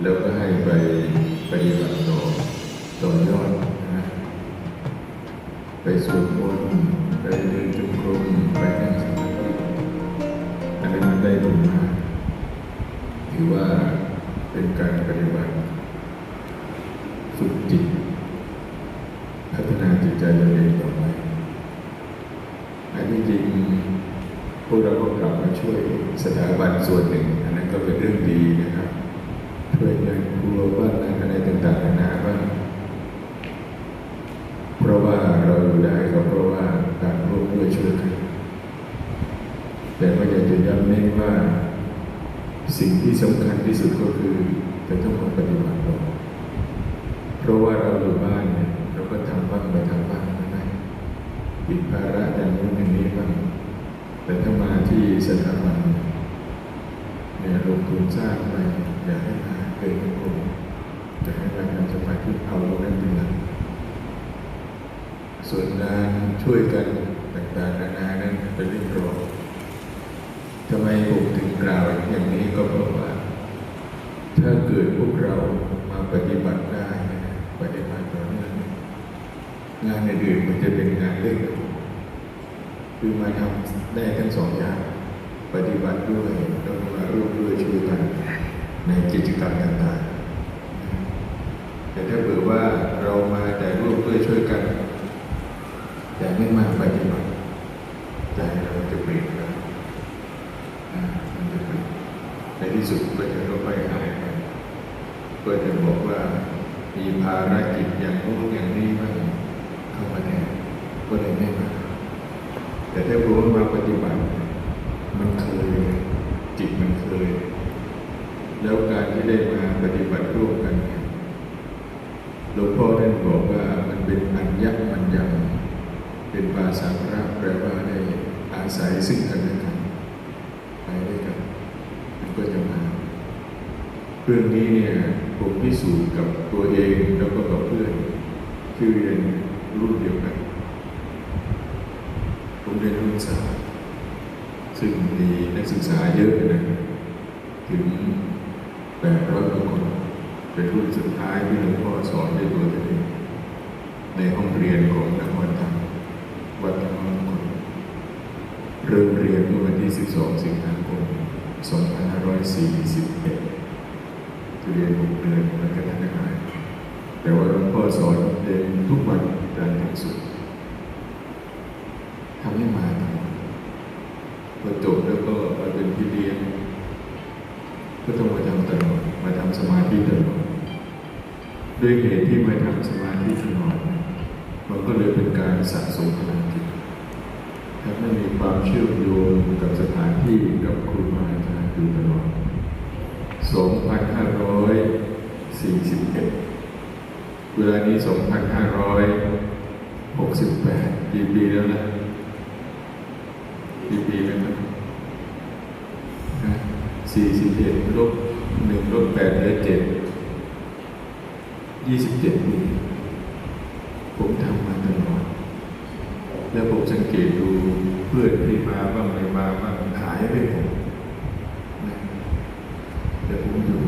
แล้วก็ให้ไปปฏิบัติต่อต่อยอดนะไปสวดมนต์ไปเดินจงกรมไปนั่งสมาธิอันนั้นมันได้บุญมาถือว่าเป็นการปฏิบัติฝึกจิต พัฒนาจิตใจตัวเองต่อไปอันที่จริงพวกเราก็กลับมาช่วยสถาบันส่วนหนึ่ง อันนั้นก็เป็นเรื่องดีนะครับ ช่วยเงินครัวบ้านอะไรต่างๆนานาบ้างเพราะว่าเราอยู่ได้ก็เพราะว่าการร่วมด้วยช่วยกันแต่ก็อยากจะย้ำเน้นว่าสิ่งที่สำคัญที่สุดก็คือจะต้องมาปฏิบัติต่อเพราะว่าเราอยู่บ้านเนี่ยเราก็ทำบ้างไปทำบ้างใช่ไหมปิดภาระอย่างนู้นอย่างนี้บ้างแต่ถ้ามาที่สถาบันเนี่ยลงทุนสร้างไปอยากให้มา เดินโงจะให้มาทำสมาธิเอาตรงนั้นเป็นหลักส่วนงานช่วยกันต่างๆนานานั้นเป็นเรื่องรองทำไมผมถึงกล่าวอย่างนี้ก็เพราะว่า ถ้าเกิดพวกเรามาปฏิบัติได้ปฏิบัติต่อเนื่องงานอื่นๆมันจะเป็นงานเล็กคือมาทำได้ทั้งสองอย่าง ปฏิบัติด้วยแล้วก็มาร่วมด้วยช่วยกัน ในกิจกรรมต่างๆแต่ถ้าเผื่อว่าเรามาแต่ร่วมด้วยช่วยกัน แต่ไม่มาปฏิบัติใจเราจะเปลี่ยนไปอ่ามันจะเปลี่ยนในที่สุดก็จะค่อยๆหายไปก็จะบอกว่ามีภารกิจอย่างนู้นอย่างนี้บ้างเข้ามาแทนก็เลยไม่มาแต่ถ้ารู้ว่ามาปฏิบัติ มันเคยจิตมันเคย แล้วการที่ได้มาปฏิบัติร่วมกันหลวงพ่อท่านบอกว่ามันเป็นอัญญมัญญังเป็นภาษาพระแปลว่าได้อาศัยซึ่งกันและกันไปด้วยกันมันก็จะมาเรื่องนี้เนี่ยผมพิสูจน์กับตัวเองแล้วก็กับเพื่อนที่เรียนรุ่นเดียวกันผมเรียนรุ่นสามซึ่งมีนักศึกษาเยอะนะถึง แปดร้อยกว่าคนเป็นรุ่นสุดท้ายที่หลวงพ่อสอนในตัวเองในห้องเรียนของนครธรรมวัดธรรมมงคลเริ่มเรียนเมื่อวันที่ 12 สิงหาคม 2541เรียนหกเดือนแล้วก็ทำงานแต่ว่าหลวงพ่อสอนเรียนทุกวันจันทร์ถึงศุกร์ทำให้มาตลอดพอจบแล้วก็มาเป็นพี่เลี้ยง ก็ต้องมาทำตลอดมาทำสมาธิตลอดด้วยเหตุที่มาทำสมาธิตลอดมันก็เลยเป็นการสะสมพลังจิตถ้าไม่มีความเชื่อมโยงกับสถานที่กับครูบาอาจารย์อยู่ตลอด2,541เวลานี้ 2,568กี่ปีแล้วนะกี่ปีแล้วนะ สี่สิบเอ็ดลบหนึ่งลบแปดเหลือเจ็ดยี่สิบเจ็ดปีผมทำมาตลอด แล้วผมสังเกตดูเพื่อนที่มาบ้างไม่มาบ้างหายไปหมดนะแต่ผมอยู่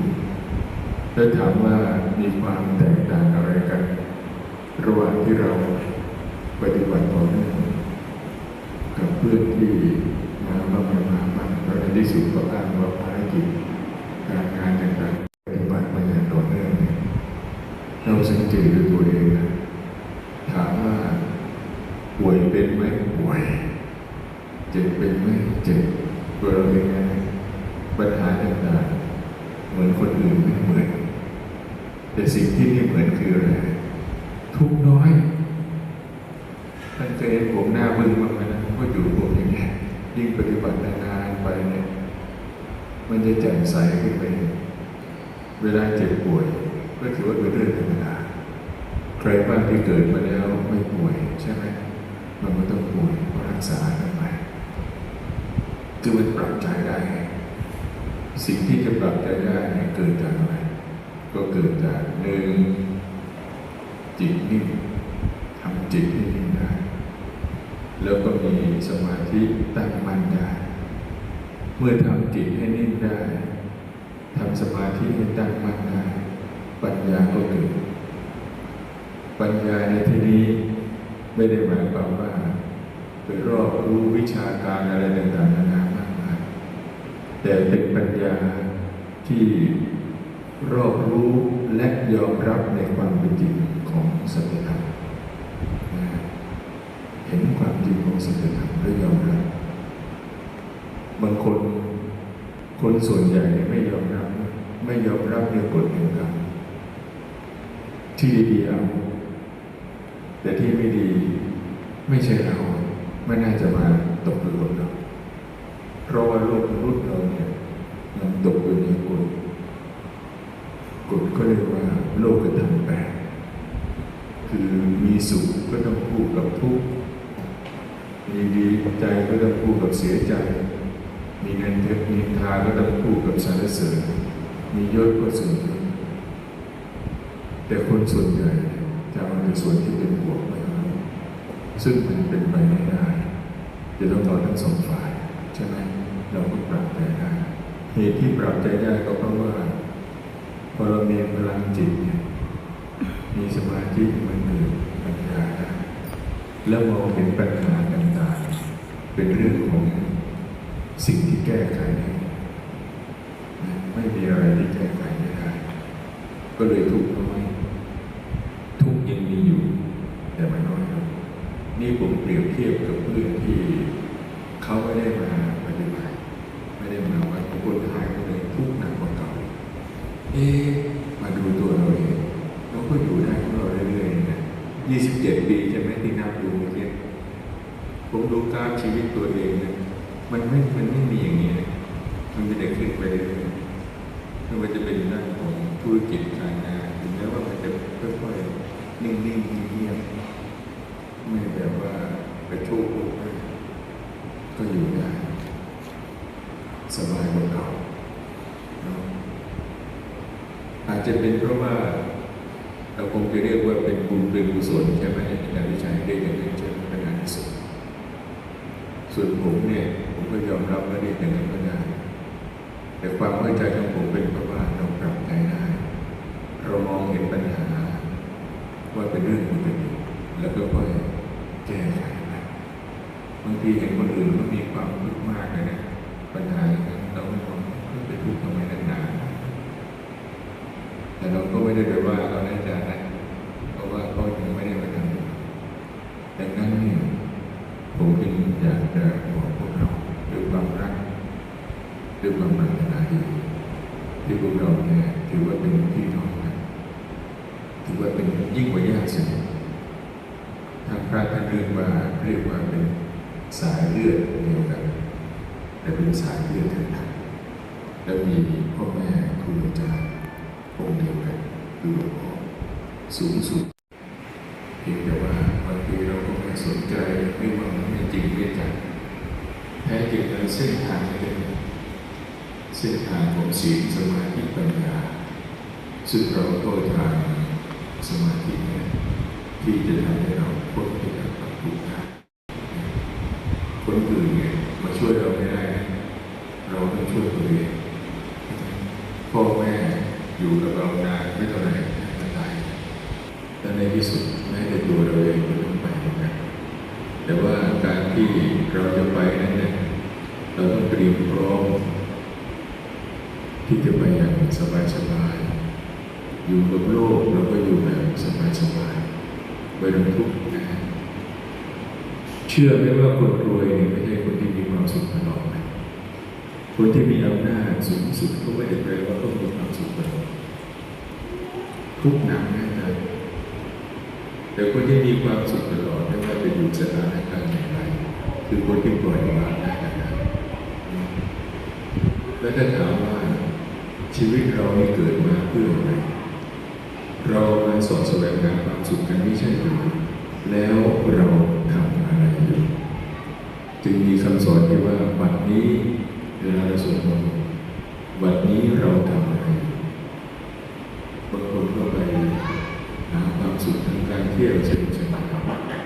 แล้วถามว่ามีความแตกต่างอะไรกัน ระหว่างที่เราปฏิบัติต่อเนื่องกับเพื่อนที่มาบ้างไม่มาบ้างแล้วในที่สุดก็อ้างว่า ภารกิการงานต่างๆปฏิบัติมาอย่างต่อเนื่องเนี่ยเราสังเกตด้วยตัวเองนะถามว่าป่วยเป็นไหมป่วยเจ็บเป็นไหมเจ็บตัวเราเองไงปัญหาต่างๆเหมือนคนอื่นไม่เหมือน แต่สิ่งที่นี่เหมือนคืออะไรทุกน้อยท่านเคยเห็นผมหน้าบึ้งบ้างไหมนะว่าอยู่ผมอย่างเงี้ยิ่งปฏิบัตินานๆ มันจะแจ่มใสขึ้นไป เวลาเจ็บป่วย ก็ถือว่าเป็นเรื่องธรรมดาใครบ้างที่เกิดมาแล้วไม่ป่วยใช่ไหมมันก็ต้องป่วยก็รักษากันไปคือมันปรับใจได้ สิ่งที่จะปรับใจได้เนี่ยเกิดจากอะไร ก็เกิดจากหนึ่งจิตนิ่งทำจิตให้นิ่งได้ แล้วก็มีสมาธิตั้งมั่นได้ เมื่อทำจิตให้นิ่งได้ทำสมาธิให้ตั้งมั่นได้ปัญญาก็เกิดปัญญาในที่นี้ไม่ได้หมายความว่าเปรอบรู้วิชาการอะไรต่างๆนานามากมายแต่เป็นปัญญาที่รอบรู้และยอมรับในความเป็นจริงของสติธรรมเห็นความจริงของสติธรรมและยอมรับบางคน คนส่วนใหญ่เนี่ยไม่ยอมรับ ไม่ยอมรับในกฎแห่งกรรมที่ดีๆเอาแต่ที่ไม่ดีไม่ใช่เราไม่น่าจะมาตกอยู่กับเราเพราะว่าโลกมนุษย์เราเนี่ยมันตกอยู่ในกฎกฎก็เรียกว่าโลกธรรมแปดคือมีสุขก็ต้องคู่กับทุกข์มีดีใจก็ต้องคู่กับเสียใจ มีเงินเทพมีทาก็ต้องคู่กับสรรเสริญมียศก็ส่วนยศแต่คนส่วนใหญ่จะเอาในส่วนที่เป็นบวกไม่เอาซึ่งมันเป็นไปไม่ได้จะต้องรอทั้งสองฝ่ายใช่ไหมเราก็ปรับใจได้เหตุที่ปรับใจได้ก็เพราะว่าพอเรามีพลังจิตเนี่ยมีสมาธิมันเกิดปัญญาได้แล้วมองเห็นปัญหาต่างๆเป็นเรื่องของ สิ่งที่แก้ไข ไม่มีอะไรที่แก้ไขไม่ได้ ก็เลยทุกข์น้อย ทุกข์ยังมีอยู่ แต่มันน้อยลงนี่ผมเปรียบเทียบกับเพื่อนที่เขาไม่ได้มาปฏิบัติไม่ได้มาวัดคนหายไปเลยทุกข์หนักกว่าเก่าเอ๊มาดูตัวเราเองเราก็อยู่ได้ของเราเรื่อยๆนะ27ปีใช่ไหมที่นับดูเมื่อกี้ผมดูกาฟชีวิตตัวเองนะ มันไม่ มันไม่มีอย่างนี้นะมันมีแต่ขึ้นไปเรื่อยๆไม่ว่าจะเป็นด้านของธุรกิจการงานถึงแม้ว่ามันจะค่อยๆนิ่งๆเงียบๆไม่แบบว่าไปโชว์โอ้ยก็อยู่ได้สบายกว่าเก่าอาจจะเป็นเพราะว่าเราคงจะเรียกว่าเป็นบุญเป็นกุศลใช่ไหมในการวิจัยเรียกอย่างนี้ใช่ไหมเป็นงานกุศลส่วนผมเนี่ย ก็ยอมรับว่าเรียกอย่างนั้นก็ได้แต่ความเข้าใจของผมเป็นเพราะว่าเราปรับใจได้ เรามองเห็นปัญหา ว่าเป็นเรื่องปกติแล้วก็ค่อยแก้ไขไปบางทีเห็นคนอื่นก็มีความทุกข์มากเลยนะปัญหาอย่างนั้เราไม่มองก็ไปทุกข์ทำไมนานๆแต่เราก็ไม่ได้ไปว่าเขาในใจนะ ด้วยความปรารถนาดีที่พวกเราเนี่ยถือว่าเป็นพี่น้องกันถือว่าเป็นยิ่งกว่าญาติสนิททางพระท่านเรียกว่าเรียกว่าเป็นสายเลือดเดียวกัน แต่เป็นสายเลือดทางธรรมแล้วมีพ่อแม่ครูอาจารย์องค์เดียวกันคือหลวงพ่อสูงสุดเพียงแต่ว่าบางทีเราก็ไม่สนใจไม่ว่ามันไม่จริงไม่จังแท้จริงแล้วเส้นทางเป็น ส้นทางของศีลสมาธิปัญญา ซึ่งเราก็ทางสมาธิเนี่ยที่จะทำให้เราพ้นจากความทุกข์ได้คนอื่นเนี่ยมาช่วยเราไม่ได้ เราต้องช่วยตัวเองพ่อแม่อยู่กับเรานานไม่เท่าไหร่ก็ตายและในที่สุดแม้แต่ตัวเราเองก็ต้องไปเหมือนกันแต่ว่าการที่เราจะไปนั้นเนี่ยเราต้องเตรียมพร้อม ที่จะไปอย่างสบายๆอยู่กับโลกเราก็อยู่แบบสบายๆไม่ต้องทุกข์นะเชื่อไหมว่าคนรวยเนี่ยไม่ใช่คนที่มีความสุขตลอดนะคนที่มีอำนาจสูงสุดก็ไม่ได้แปลว่าต้องมีความสุขตลอดทุกข์หนักแน่นอนแต่คนที่มีความสุขตลอดไม่ว่าจะอยู่สถานการณ์ไหนคือคนที่ปล่อยวางได้นะแล้วถ้าถามว่า ชีวิตเรานี่เกิดมาเพื่ออะไร เรามาสอนแสวงหาความสุขกันไม่ใช่หรือแล้วเราทำอะไรอยู่ จึงมีคำสอนที่ว่าบัดนี้เวลาเราสวดมนต์บัดนี้เราทำอะไรบางคนก็ไปหาความสุขทางการเที่ยวสนุกสนาน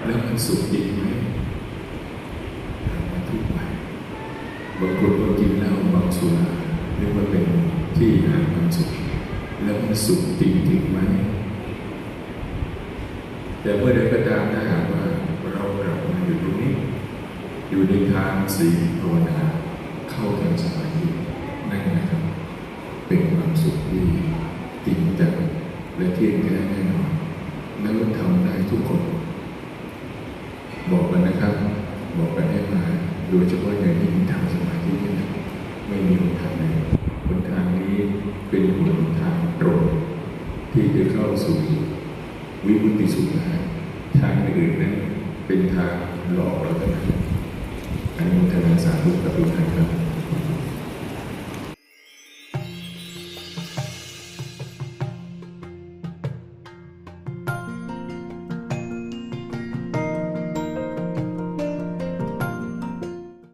แล้วมันสุขจริงไหมถามาทุกข์ไหมบางคนก็กินเหล้าเมาสุราเรียกว่าเป็น ที่หาความสุขแล้วมันสุขจริงจริงไหมแต่เมื่อใดก็ตามถ้าหากว่าเรากลับมาอยู่ตรงนี้ อยู่ในทางสีภาวนาเข้าทางสมาธินั่นนะครับ เป็นความสุขที่จริงจังและเที่ยงแท้แน่นอนแล้วทำได้ทุกคน บอกกันนะครับ บอกกันให้มาโดยเฉพาะอย่างยิ่งทางสมาธินี่ไม่มีหนทางไหนหนทางนี้เป็นหนทางตรง ที่จะเข้าสู่ วิมุตติสุขได้ทางอื่นนั้นเป็นทางหลอกเราเท่านั้นอนุโมทนาสาธุกับทุกท่านครับ